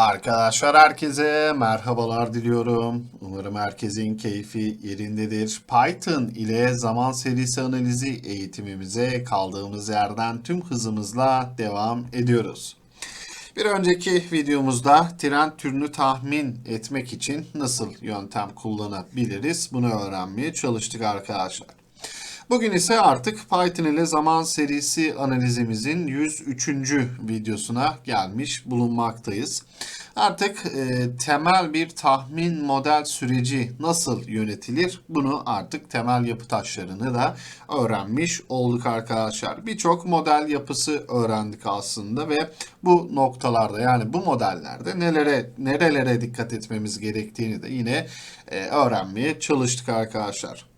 Arkadaşlar herkese merhabalar diliyorum. Umarım herkesin keyfi yerindedir. Python ile zaman serisi analizi eğitimimize kaldığımız yerden tüm hızımızla devam ediyoruz. Bir önceki videomuzda tren türünü tahmin etmek için nasıl yöntem kullanabiliriz bunu öğrenmeye çalıştık arkadaşlar. Bugün ise artık Python ile zaman serisi analizimizin 103. videosuna gelmiş bulunmaktayız. Artık e, temel bir tahmin model süreci nasıl yönetilir bunu artık temel yapı taşlarını da öğrenmiş olduk arkadaşlar. Birçok model yapısı öğrendik aslında ve bu noktalarda yani bu modellerde nelere nerelere dikkat etmemiz gerektiğini de yine e, öğrenmeye çalıştık arkadaşlar.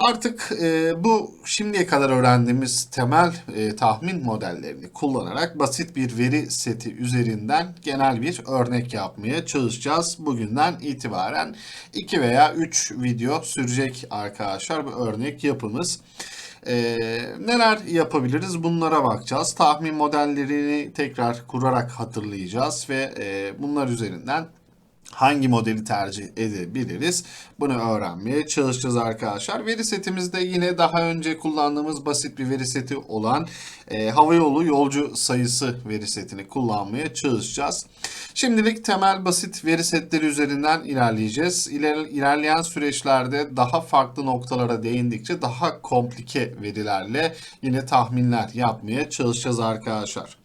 Artık e, bu şimdiye kadar öğrendiğimiz temel e, tahmin modellerini kullanarak basit bir veri seti üzerinden genel bir örnek yapmaya çalışacağız. Bugünden itibaren 2 veya 3 video sürecek arkadaşlar bu örnek yapımız. E, neler yapabiliriz bunlara bakacağız. Tahmin modellerini tekrar kurarak hatırlayacağız ve e, bunlar üzerinden hangi modeli tercih edebiliriz? Bunu öğrenmeye çalışacağız arkadaşlar. Veri setimizde yine daha önce kullandığımız basit bir veri seti olan e, havayolu yolcu sayısı veri setini kullanmaya çalışacağız. Şimdilik temel basit veri setleri üzerinden ilerleyeceğiz. İler, ilerleyen süreçlerde daha farklı noktalara değindikçe daha komplike verilerle yine tahminler yapmaya çalışacağız arkadaşlar.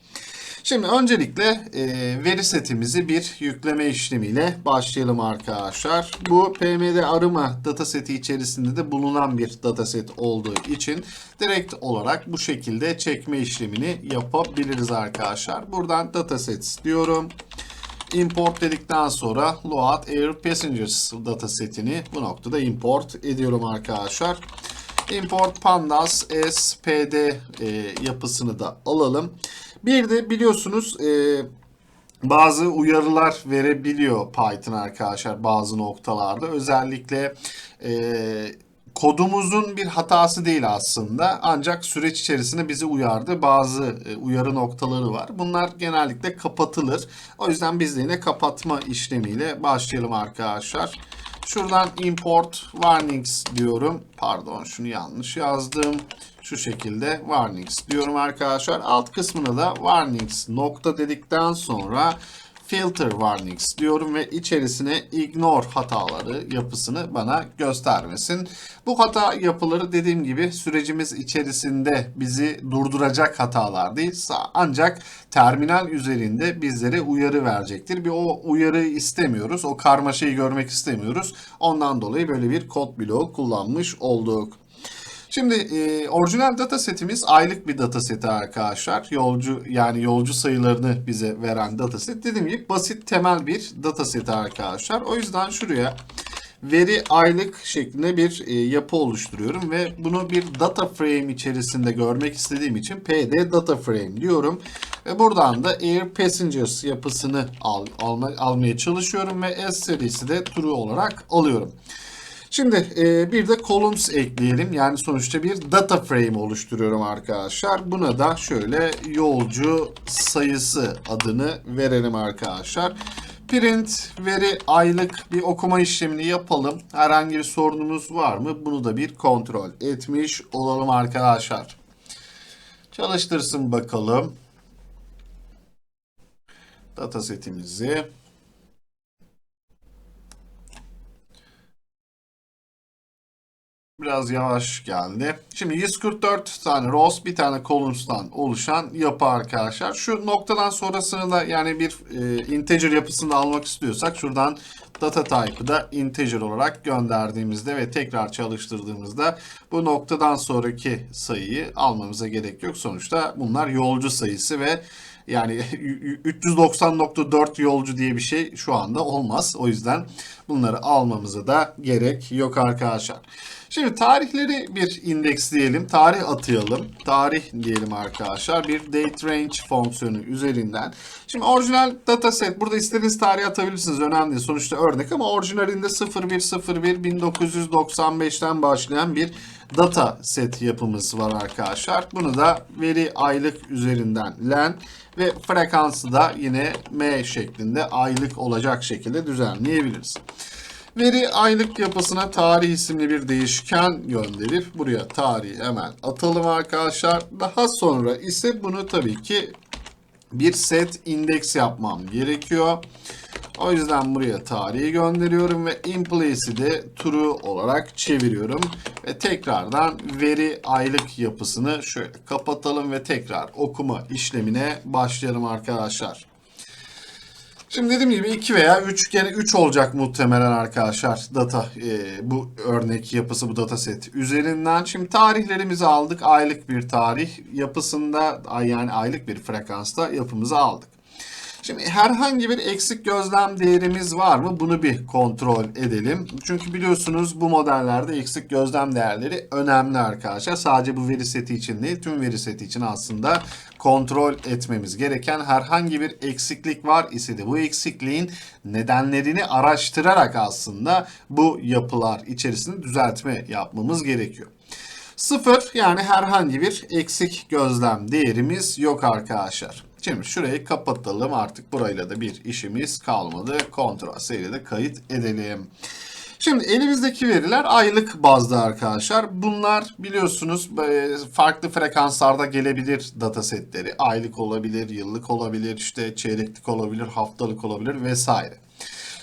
Şimdi öncelikle e, veri setimizi bir yükleme işlemiyle başlayalım arkadaşlar. Bu PMD arama dataseti içerisinde de bulunan bir dataset olduğu için direkt olarak bu şekilde çekme işlemini yapabiliriz arkadaşlar. Buradan datasets diyorum. Import dedikten sonra Load Air Passengers datasetini bu noktada import ediyorum arkadaşlar. Import pandas spd e, yapısını da alalım. Bir de biliyorsunuz e, bazı uyarılar verebiliyor Python arkadaşlar bazı noktalarda. Özellikle e, kodumuzun bir hatası değil aslında. Ancak süreç içerisinde bizi uyardı. Bazı e, uyarı noktaları var. Bunlar genellikle kapatılır. O yüzden biz de yine kapatma işlemiyle başlayalım arkadaşlar. Şuradan import warnings diyorum. Pardon şunu yanlış yazdım. Şu şekilde warnings diyorum arkadaşlar. Alt kısmına da warnings nokta dedikten sonra filter warnings diyorum ve içerisine ignore hataları yapısını bana göstermesin. Bu hata yapıları dediğim gibi sürecimiz içerisinde bizi durduracak hatalar değil ancak terminal üzerinde bizlere uyarı verecektir. Bir o uyarıyı istemiyoruz. O karmaşayı görmek istemiyoruz. Ondan dolayı böyle bir kod bloğu kullanmış olduk. Şimdi e, orijinal data setimiz aylık bir data seti arkadaşlar. Yolcu yani yolcu sayılarını bize veren data set. Dediğim gibi basit temel bir data seti arkadaşlar. O yüzden şuraya veri aylık şeklinde bir e, yapı oluşturuyorum ve bunu bir data frame içerisinde görmek istediğim için pd data frame diyorum. Ve buradan da air passengers yapısını al, alma, almaya çalışıyorum ve s serisi de true olarak alıyorum. Şimdi e, bir de columns ekleyelim. Yani sonuçta bir data frame oluşturuyorum arkadaşlar. Buna da şöyle yolcu sayısı adını verelim arkadaşlar. Print veri aylık bir okuma işlemini yapalım. Herhangi bir sorunumuz var mı? Bunu da bir kontrol etmiş olalım arkadaşlar. Çalıştırsın bakalım. Data setimizi. Biraz yavaş geldi. Şimdi 144 tane rows bir tane columns'tan oluşan yapı arkadaşlar. Şu noktadan sonrasını da yani bir e, integer yapısını almak istiyorsak şuradan data type'ı da integer olarak gönderdiğimizde ve tekrar çalıştırdığımızda bu noktadan sonraki sayıyı almamıza gerek yok. Sonuçta bunlar yolcu sayısı ve yani 390.4 yolcu diye bir şey şu anda olmaz. O yüzden bunları almamıza da gerek yok arkadaşlar. Şimdi tarihleri bir indeksleyelim. Tarih atayalım. Tarih diyelim arkadaşlar. Bir date range fonksiyonu üzerinden. Şimdi orijinal dataset. Burada istediğiniz tarihi atabilirsiniz. Önemli değil. Sonuçta örnek ama orijinalinde 0101 1995'ten başlayan bir data set yapımız var arkadaşlar. Bunu da veri aylık üzerinden len ve frekansı da yine m şeklinde aylık olacak şekilde düzenleyebiliriz. Veri aylık yapısına tarih isimli bir değişken gönderir. Buraya tarihi hemen atalım arkadaşlar. Daha sonra ise bunu tabii ki bir set indeks yapmam gerekiyor. O yüzden buraya tarihi gönderiyorum ve in place'i de true olarak çeviriyorum. Ve tekrardan veri aylık yapısını şöyle kapatalım ve tekrar okuma işlemine başlayalım arkadaşlar. Şimdi dediğim gibi 2 veya 3 gene 3 olacak muhtemelen arkadaşlar data e, bu örnek yapısı bu data set üzerinden. Şimdi tarihlerimizi aldık. Aylık bir tarih yapısında yani aylık bir frekansta yapımızı aldık. Şimdi herhangi bir eksik gözlem değerimiz var mı? Bunu bir kontrol edelim. Çünkü biliyorsunuz bu modellerde eksik gözlem değerleri önemli arkadaşlar. Sadece bu veri seti için değil, tüm veri seti için aslında kontrol etmemiz gereken herhangi bir eksiklik var ise de bu eksikliğin nedenlerini araştırarak aslında bu yapılar içerisinde düzeltme yapmamız gerekiyor. Sıfır yani herhangi bir eksik gözlem değerimiz yok arkadaşlar. Şimdi şurayı kapatalım artık burayla da bir işimiz kalmadı. Ctrl C ile de kayıt edelim. Şimdi elimizdeki veriler aylık bazda arkadaşlar. Bunlar biliyorsunuz e, farklı frekanslarda gelebilir datasetleri. Aylık olabilir, yıllık olabilir, işte çeyreklik olabilir, haftalık olabilir vesaire.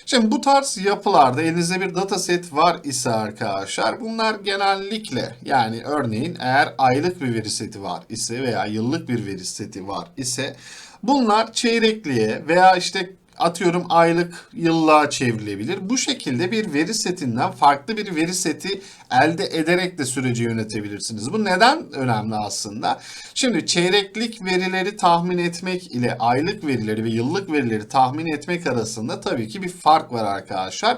Şimdi bu tarz yapılarda elinizde bir dataset var ise arkadaşlar bunlar genellikle yani örneğin eğer aylık bir veri seti var ise veya yıllık bir veri seti var ise bunlar çeyrekliğe veya işte atıyorum aylık yıllığa çevrilebilir. Bu şekilde bir veri setinden farklı bir veri seti elde ederek de süreci yönetebilirsiniz. Bu neden önemli aslında? Şimdi çeyreklik verileri tahmin etmek ile aylık verileri ve yıllık verileri tahmin etmek arasında tabii ki bir fark var arkadaşlar.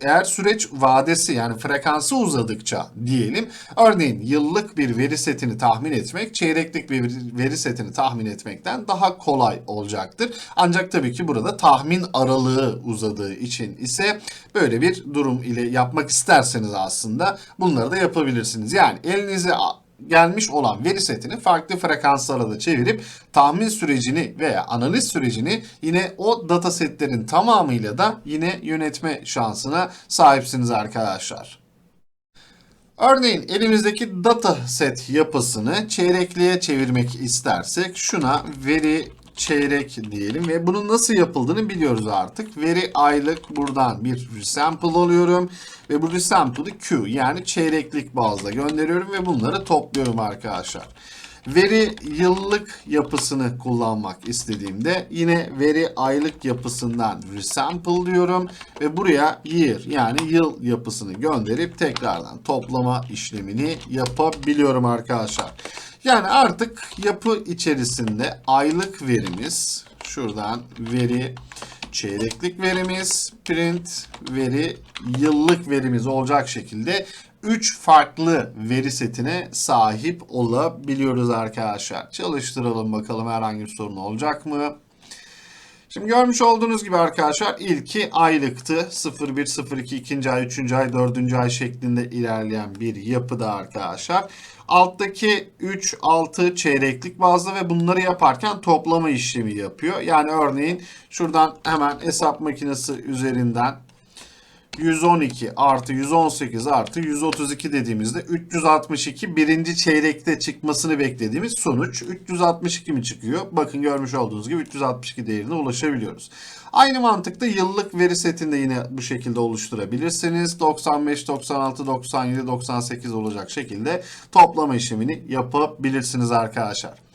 Eğer süreç vadesi yani frekansı uzadıkça diyelim örneğin yıllık bir veri setini tahmin etmek çeyreklik bir veri setini tahmin etmekten daha kolay olacaktır. Ancak tabii ki burada tahmin aralığı uzadığı için ise böyle bir durum ile yapmak isterseniz aslında bunları da yapabilirsiniz. Yani elinize gelmiş olan veri setini farklı frekanslara da çevirip tahmin sürecini veya analiz sürecini yine o data setlerin tamamıyla da yine yönetme şansına sahipsiniz arkadaşlar. Örneğin elimizdeki data set yapısını çeyrekliğe çevirmek istersek şuna veri çeyrek diyelim ve bunun nasıl yapıldığını biliyoruz artık. Veri aylık buradan bir sample alıyorum ve bu sample'ı Q yani çeyreklik bazda gönderiyorum ve bunları topluyorum arkadaşlar. Veri yıllık yapısını kullanmak istediğimde yine veri aylık yapısından resample diyorum ve buraya year yani yıl yapısını gönderip tekrardan toplama işlemini yapabiliyorum arkadaşlar. Yani artık yapı içerisinde aylık verimiz şuradan veri çeyreklik verimiz, print veri, yıllık verimiz olacak şekilde 3 farklı veri setine sahip olabiliyoruz arkadaşlar. Çalıştıralım bakalım herhangi bir sorun olacak mı? Şimdi görmüş olduğunuz gibi arkadaşlar ilki aylıktı. 01, 02, ikinci ay, üçüncü ay, dördüncü ay şeklinde ilerleyen bir yapıda arkadaşlar. Alttaki 3, 6 çeyreklik bazda ve bunları yaparken toplama işlemi yapıyor. Yani örneğin şuradan hemen hesap makinesi üzerinden 112 artı 118 artı 132 dediğimizde 362 birinci çeyrekte çıkmasını beklediğimiz sonuç 362 mi çıkıyor? Bakın görmüş olduğunuz gibi 362 değerine ulaşabiliyoruz. Aynı mantıkta yıllık veri setinde yine bu şekilde oluşturabilirsiniz. 95, 96, 97, 98 olacak şekilde toplama işlemini yapabilirsiniz arkadaşlar.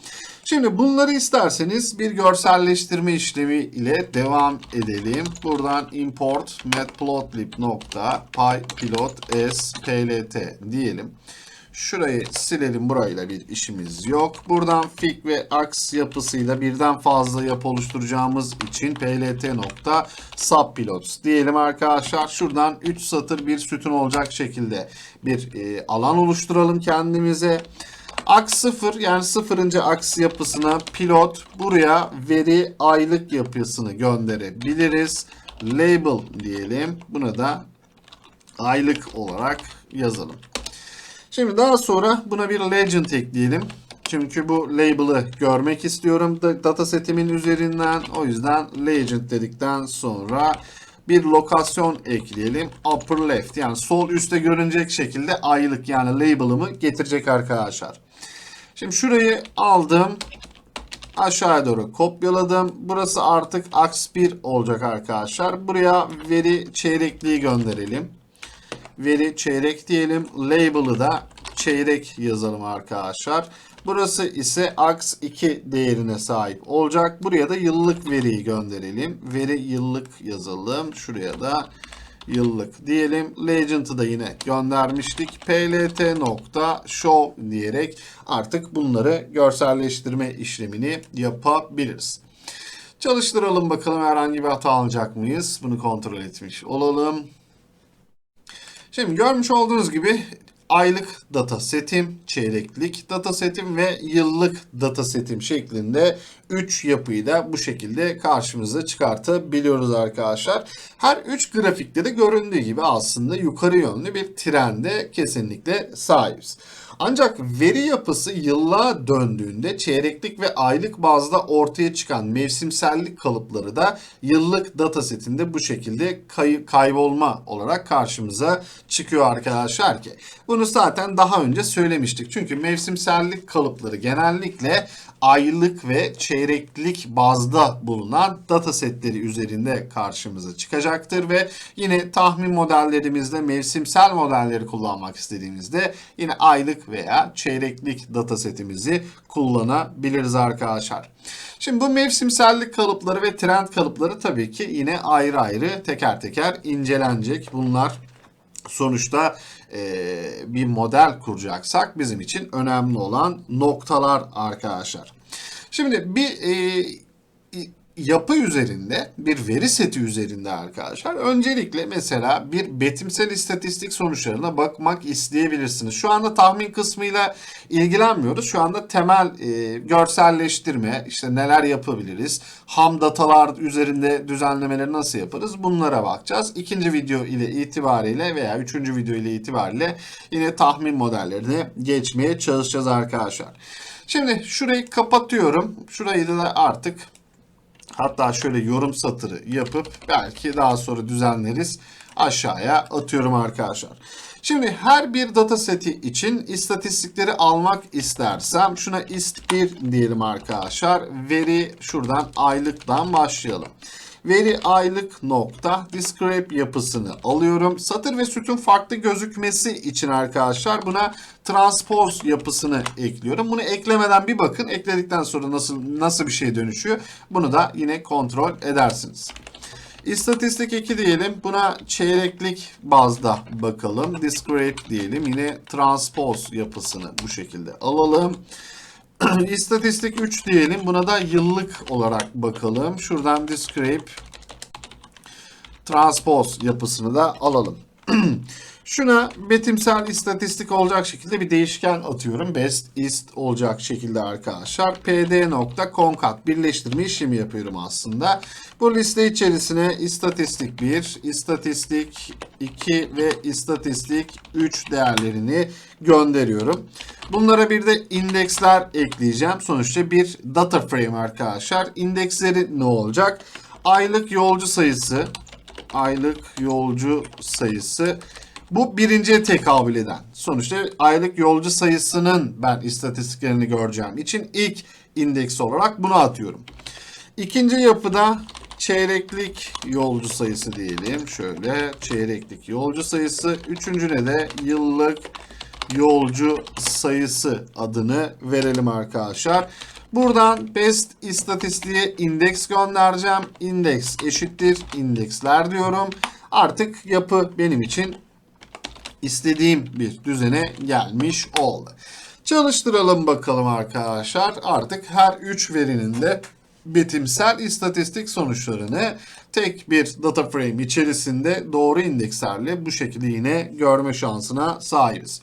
Şimdi bunları isterseniz bir görselleştirme işlemi ile devam edelim. Buradan import matplotlib.pypilot s plt diyelim. Şurayı silelim burayla bir işimiz yok. Buradan fig ve aks yapısıyla birden fazla yapı oluşturacağımız için plt.subplots diyelim arkadaşlar. Şuradan 3 satır bir sütun olacak şekilde bir e, alan oluşturalım kendimize. Aks 0 yani sıfırıncı aks yapısına pilot buraya veri aylık yapısını gönderebiliriz. Label diyelim. Buna da aylık olarak yazalım. Şimdi daha sonra buna bir legend ekleyelim. Çünkü bu label'ı görmek istiyorum da datasetimin üzerinden. O yüzden legend dedikten sonra bir lokasyon ekleyelim. Upper left yani sol üstte görünecek şekilde aylık yani label'ımı getirecek arkadaşlar. Şimdi şurayı aldım. Aşağıya doğru kopyaladım. Burası artık aks 1 olacak arkadaşlar. Buraya veri çeyrekliği gönderelim. Veri çeyrek diyelim. Label'ı da çeyrek yazalım arkadaşlar. Burası ise aks 2 değerine sahip olacak. Buraya da yıllık veriyi gönderelim. Veri yıllık yazalım. Şuraya da yıllık diyelim. Legend'ı da yine göndermiştik. plt nokta show diyerek artık bunları görselleştirme işlemini yapabiliriz. Çalıştıralım bakalım herhangi bir hata alacak mıyız? Bunu kontrol etmiş olalım. Şimdi görmüş olduğunuz gibi aylık data setim, çeyreklik data setim ve yıllık data setim şeklinde 3 yapıyı da bu şekilde karşımıza çıkartabiliyoruz arkadaşlar. Her 3 grafikte de göründüğü gibi aslında yukarı yönlü bir trende kesinlikle sahibiz. Ancak veri yapısı yıllığa döndüğünde çeyreklik ve aylık bazda ortaya çıkan mevsimsellik kalıpları da yıllık datasetinde bu şekilde kay- kaybolma olarak karşımıza çıkıyor arkadaşlar ki. Bunu zaten daha önce söylemiştik. Çünkü mevsimsellik kalıpları genellikle aylık ve çeyreklik bazda bulunan datasetleri üzerinde karşımıza çıkacaktır ve yine tahmin modellerimizde mevsimsel modelleri kullanmak istediğimizde yine aylık veya çeyreklik datasetimizi kullanabiliriz arkadaşlar. Şimdi bu mevsimsellik kalıpları ve trend kalıpları tabii ki yine ayrı ayrı teker teker incelenecek. Bunlar sonuçta bir model kuracaksak bizim için önemli olan noktalar arkadaşlar. Şimdi bir e, yapı üzerinde, bir veri seti üzerinde arkadaşlar öncelikle mesela bir betimsel istatistik sonuçlarına bakmak isteyebilirsiniz. Şu anda tahmin kısmıyla ilgilenmiyoruz. Şu anda temel e, görselleştirme, işte neler yapabiliriz, ham datalar üzerinde düzenlemeleri nasıl yaparız bunlara bakacağız. İkinci video ile itibariyle veya üçüncü video ile itibariyle yine tahmin modellerine geçmeye çalışacağız arkadaşlar. Şimdi şurayı kapatıyorum. Şurayı da artık Hatta şöyle yorum satırı yapıp belki daha sonra düzenleriz. Aşağıya atıyorum arkadaşlar. Şimdi her bir data seti için istatistikleri almak istersem şuna ist1 diyelim arkadaşlar. Veri şuradan aylıktan başlayalım. Veri aylık nokta describe yapısını alıyorum. Satır ve sütun farklı gözükmesi için arkadaşlar buna transpose yapısını ekliyorum. Bunu eklemeden bir bakın. Ekledikten sonra nasıl nasıl bir şey dönüşüyor. Bunu da yine kontrol edersiniz. İstatistik 2 diyelim. Buna çeyreklik bazda bakalım. Describe diyelim. Yine transpose yapısını bu şekilde alalım. İstatistik 3 diyelim. Buna da yıllık olarak bakalım. Şuradan describe transpose yapısını da alalım. Şuna betimsel istatistik olacak şekilde bir değişken atıyorum. Best ist olacak şekilde arkadaşlar. pd.concat birleştirme işlemi yapıyorum aslında. Bu liste içerisine istatistik 1, istatistik 2 ve istatistik 3 değerlerini gönderiyorum. Bunlara bir de indeksler ekleyeceğim. Sonuçta bir data frame arkadaşlar. İndeksleri ne olacak? Aylık yolcu sayısı, aylık yolcu sayısı bu birinciye tekabül eden. Sonuçta aylık yolcu sayısının ben istatistiklerini göreceğim için ilk indeks olarak bunu atıyorum. İkinci yapıda çeyreklik yolcu sayısı diyelim. Şöyle çeyreklik yolcu sayısı. Üçüncüne de yıllık yolcu sayısı adını verelim arkadaşlar. Buradan best istatistiğe indeks göndereceğim. Indeks eşittir indeksler diyorum. Artık yapı benim için istediğim bir düzene gelmiş oldu. Çalıştıralım bakalım arkadaşlar. Artık her 3 verinin de betimsel istatistik sonuçlarını tek bir data frame içerisinde doğru indekslerle bu şekilde yine görme şansına sahibiz.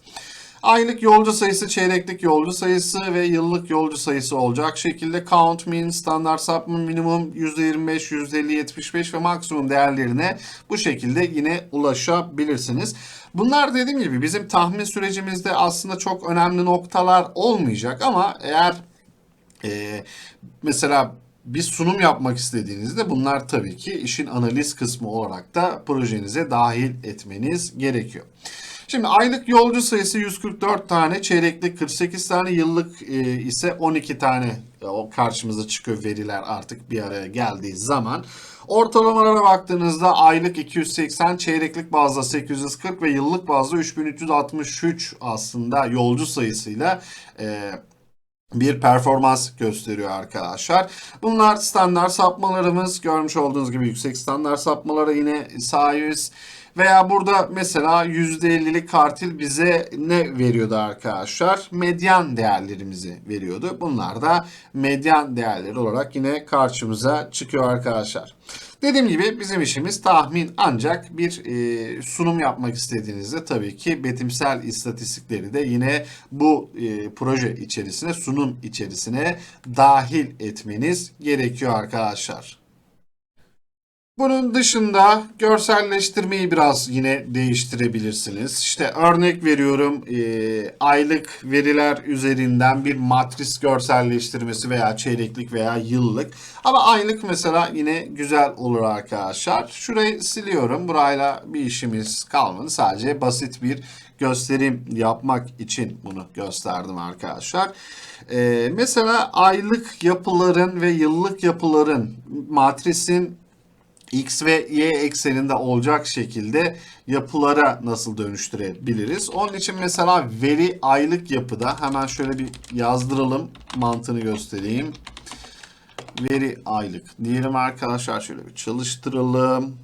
Aylık yolcu sayısı, çeyreklik yolcu sayısı ve yıllık yolcu sayısı olacak şekilde count, min, standart sapma, minimum %25, %50, 75 ve maksimum değerlerine bu şekilde yine ulaşabilirsiniz. Bunlar dediğim gibi bizim tahmin sürecimizde aslında çok önemli noktalar olmayacak ama eğer e, mesela bir sunum yapmak istediğinizde bunlar tabii ki işin analiz kısmı olarak da projenize dahil etmeniz gerekiyor. Şimdi aylık yolcu sayısı 144 tane, çeyreklik 48 tane, yıllık e, ise 12 tane e, o karşımıza çıkıyor veriler artık bir araya geldiği zaman. Ortalamalara baktığınızda aylık 280, çeyreklik bazda 840 ve yıllık bazda 3363 aslında yolcu sayısıyla e, bir performans gösteriyor arkadaşlar. Bunlar standart sapmalarımız. Görmüş olduğunuz gibi yüksek standart sapmalara yine sahibiz. Veya burada mesela %50'lik kartil bize ne veriyordu arkadaşlar? Medyan değerlerimizi veriyordu. Bunlar da medyan değerleri olarak yine karşımıza çıkıyor arkadaşlar. Dediğim gibi bizim işimiz tahmin ancak bir e, sunum yapmak istediğinizde tabii ki betimsel istatistikleri de yine bu e, proje içerisine sunum içerisine dahil etmeniz gerekiyor arkadaşlar. Bunun dışında görselleştirmeyi biraz yine değiştirebilirsiniz. İşte örnek veriyorum e, aylık veriler üzerinden bir matris görselleştirmesi veya çeyreklik veya yıllık. Ama aylık mesela yine güzel olur arkadaşlar. Şurayı siliyorum. Burayla bir işimiz kalmadı. Sadece basit bir gösterim yapmak için bunu gösterdim arkadaşlar. Ee, mesela aylık yapıların ve yıllık yapıların matrisin X ve Y ekseninde olacak şekilde yapılara nasıl dönüştürebiliriz? Onun için mesela veri aylık yapıda hemen şöyle bir yazdıralım mantığını göstereyim. Veri aylık diyelim arkadaşlar şöyle bir çalıştıralım.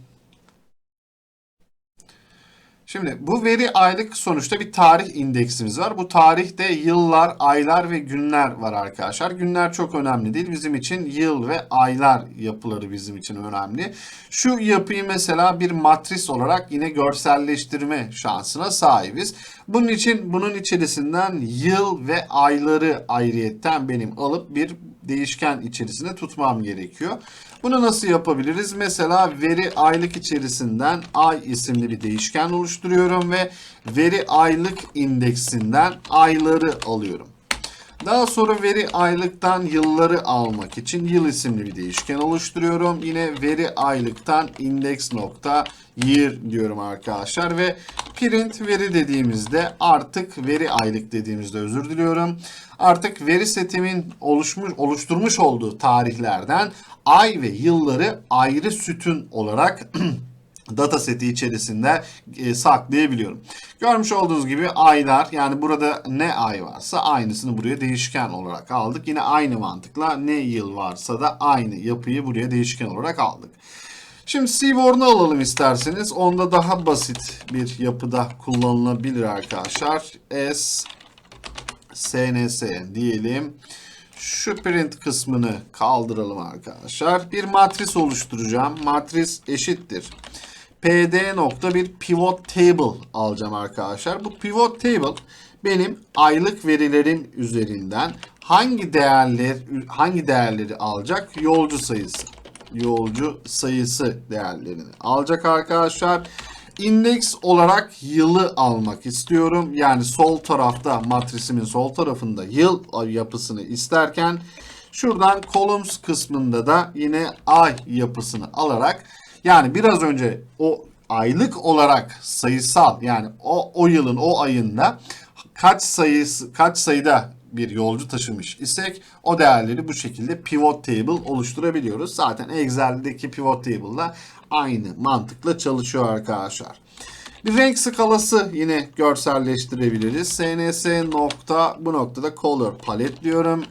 Şimdi bu veri aylık sonuçta bir tarih indeksimiz var. Bu tarihte yıllar, aylar ve günler var arkadaşlar. Günler çok önemli değil. Bizim için yıl ve aylar yapıları bizim için önemli. Şu yapıyı mesela bir matris olarak yine görselleştirme şansına sahibiz. Bunun için bunun içerisinden yıl ve ayları ayrıyetten benim alıp bir değişken içerisinde tutmam gerekiyor. Bunu nasıl yapabiliriz? Mesela veri aylık içerisinden ay isimli bir değişken oluşturuyorum ve veri aylık indeksinden ayları alıyorum. Daha sonra veri aylıktan yılları almak için yıl isimli bir değişken oluşturuyorum. Yine veri aylıktan index nokta year diyorum arkadaşlar ve print veri dediğimizde artık veri aylık dediğimizde özür diliyorum. Artık veri setimin oluşmuş oluşturmuş olduğu tarihlerden ay ve yılları ayrı sütun olarak data seti içerisinde e, saklayabiliyorum. Görmüş olduğunuz gibi aylar yani burada ne ay varsa aynısını buraya değişken olarak aldık. Yine aynı mantıkla ne yıl varsa da aynı yapıyı buraya değişken olarak aldık. Şimdi Seaborn'u alalım isterseniz. Onda daha basit bir yapıda kullanılabilir arkadaşlar. S SNS diyelim. Şu print kısmını kaldıralım arkadaşlar. Bir matris oluşturacağım. Matris eşittir. PD nokta bir pivot table alacağım arkadaşlar. Bu pivot table benim aylık verilerim üzerinden hangi değerler hangi değerleri alacak? Yolcu sayısı. Yolcu sayısı değerlerini alacak arkadaşlar. İndeks olarak yılı almak istiyorum. Yani sol tarafta matrisimin sol tarafında yıl yapısını isterken şuradan columns kısmında da yine ay yapısını alarak yani biraz önce o aylık olarak sayısal yani o o yılın o ayında kaç sayısı kaç sayıda bir yolcu taşımış isek o değerleri bu şekilde pivot table oluşturabiliyoruz. Zaten Excel'deki pivot table'da aynı mantıkla çalışıyor arkadaşlar. Bir renk skalası yine görselleştirebiliriz. SNS nokta bu noktada color palette diyorum.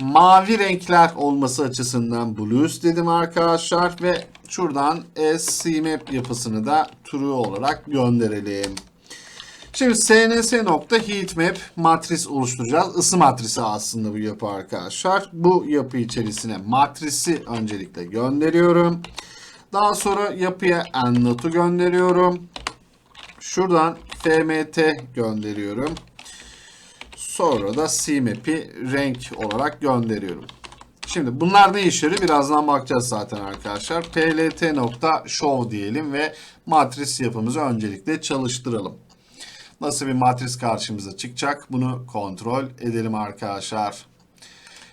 Mavi renkler olması açısından blues dedim arkadaşlar ve şuradan SCMap yapısını da true olarak gönderelim. Şimdi SNS nokta heatmap matris oluşturacağız. Isı matrisi aslında bu yapı arkadaşlar. Bu yapı içerisine matrisi öncelikle gönderiyorum. Daha sonra yapıya endnote'u gönderiyorum. Şuradan FMT gönderiyorum. Sonra da CMap'i renk olarak gönderiyorum. Şimdi bunlar ne yarıyor? Birazdan bakacağız zaten arkadaşlar. plt.show diyelim ve matris yapımızı öncelikle çalıştıralım. Nasıl bir matris karşımıza çıkacak? Bunu kontrol edelim arkadaşlar.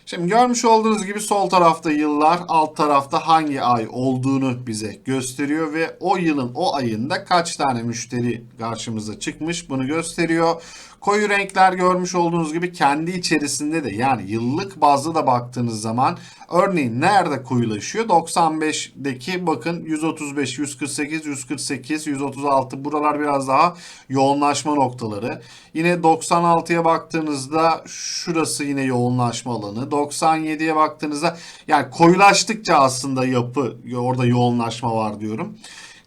Şimdi görmüş olduğunuz gibi sol tarafta yıllar, alt tarafta hangi ay olduğunu bize gösteriyor ve o yılın o ayında kaç tane müşteri karşımıza çıkmış bunu gösteriyor. Koyu renkler görmüş olduğunuz gibi kendi içerisinde de yani yıllık bazda da baktığınız zaman örneğin nerede koyulaşıyor? 95'deki bakın 135, 148, 148, 136 buralar biraz daha yoğunlaşma noktaları. Yine 96'ya baktığınızda şurası yine yoğunlaşma alanı. 97'ye baktığınızda yani koyulaştıkça aslında yapı orada yoğunlaşma var diyorum.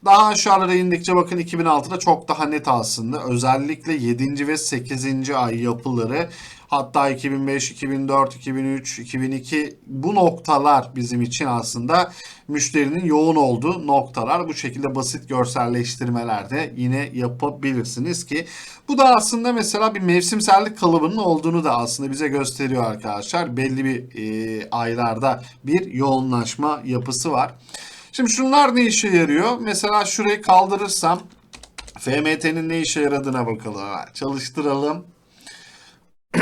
Daha aşağılara indikçe bakın 2006'da çok daha net aslında. Özellikle 7. ve 8. ay yapıları hatta 2005, 2004, 2003, 2002 bu noktalar bizim için aslında müşterinin yoğun olduğu noktalar. Bu şekilde basit görselleştirmeler de yine yapabilirsiniz ki bu da aslında mesela bir mevsimsellik kalıbının olduğunu da aslında bize gösteriyor arkadaşlar. Belli bir e, aylarda bir yoğunlaşma yapısı var. Şimdi şunlar ne işe yarıyor? Mesela şurayı kaldırırsam FMT'nin ne işe yaradığına bakalım. Çalıştıralım.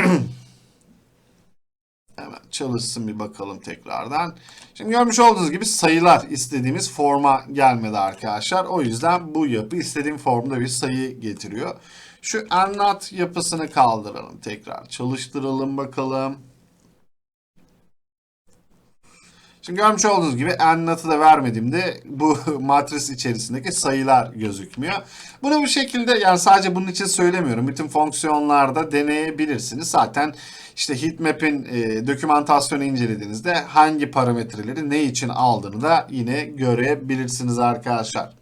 Hemen çalışsın bir bakalım tekrardan. Şimdi görmüş olduğunuz gibi sayılar istediğimiz forma gelmedi arkadaşlar. O yüzden bu yapı istediğim formda bir sayı getiriyor. Şu anlat yapısını kaldıralım tekrar. Çalıştıralım bakalım. Şimdi görmüş olduğunuz gibi anlatı da vermediğimde bu matris içerisindeki sayılar gözükmüyor. Bunu bu şekilde yani sadece bunun için söylemiyorum. Bütün fonksiyonlarda deneyebilirsiniz. Zaten işte heatmap'in e, dokümantasyonu incelediğinizde hangi parametreleri ne için aldığını da yine görebilirsiniz arkadaşlar.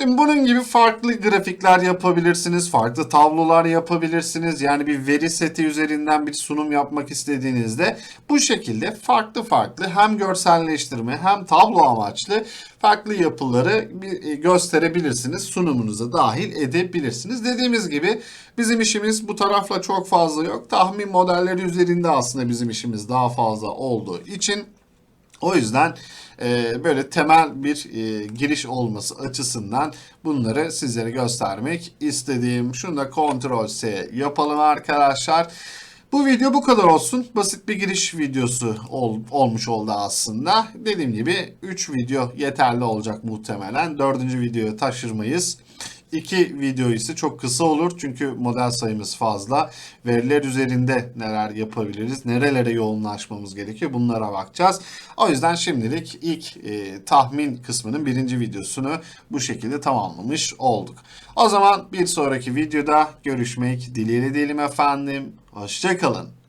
Şimdi bunun gibi farklı grafikler yapabilirsiniz, farklı tablolar yapabilirsiniz. Yani bir veri seti üzerinden bir sunum yapmak istediğinizde bu şekilde farklı farklı hem görselleştirme hem tablo amaçlı farklı yapıları e, gösterebilirsiniz. Sunumunuza dahil edebilirsiniz. Dediğimiz gibi bizim işimiz bu tarafla çok fazla yok. Tahmin modelleri üzerinde aslında bizim işimiz daha fazla olduğu için o yüzden e, böyle temel bir e, giriş olması açısından bunları sizlere göstermek istedim. Şunu da Ctrl S yapalım arkadaşlar. Bu video bu kadar olsun. Basit bir giriş videosu ol- olmuş oldu aslında. Dediğim gibi 3 video yeterli olacak muhtemelen. 4. videoya taşırmayız. İki video ise çok kısa olur çünkü model sayımız fazla. Veriler üzerinde neler yapabiliriz, nerelere yoğunlaşmamız gerekiyor bunlara bakacağız. O yüzden şimdilik ilk e, tahmin kısmının birinci videosunu bu şekilde tamamlamış olduk. O zaman bir sonraki videoda görüşmek dileğiyle diyelim efendim. Hoşçakalın.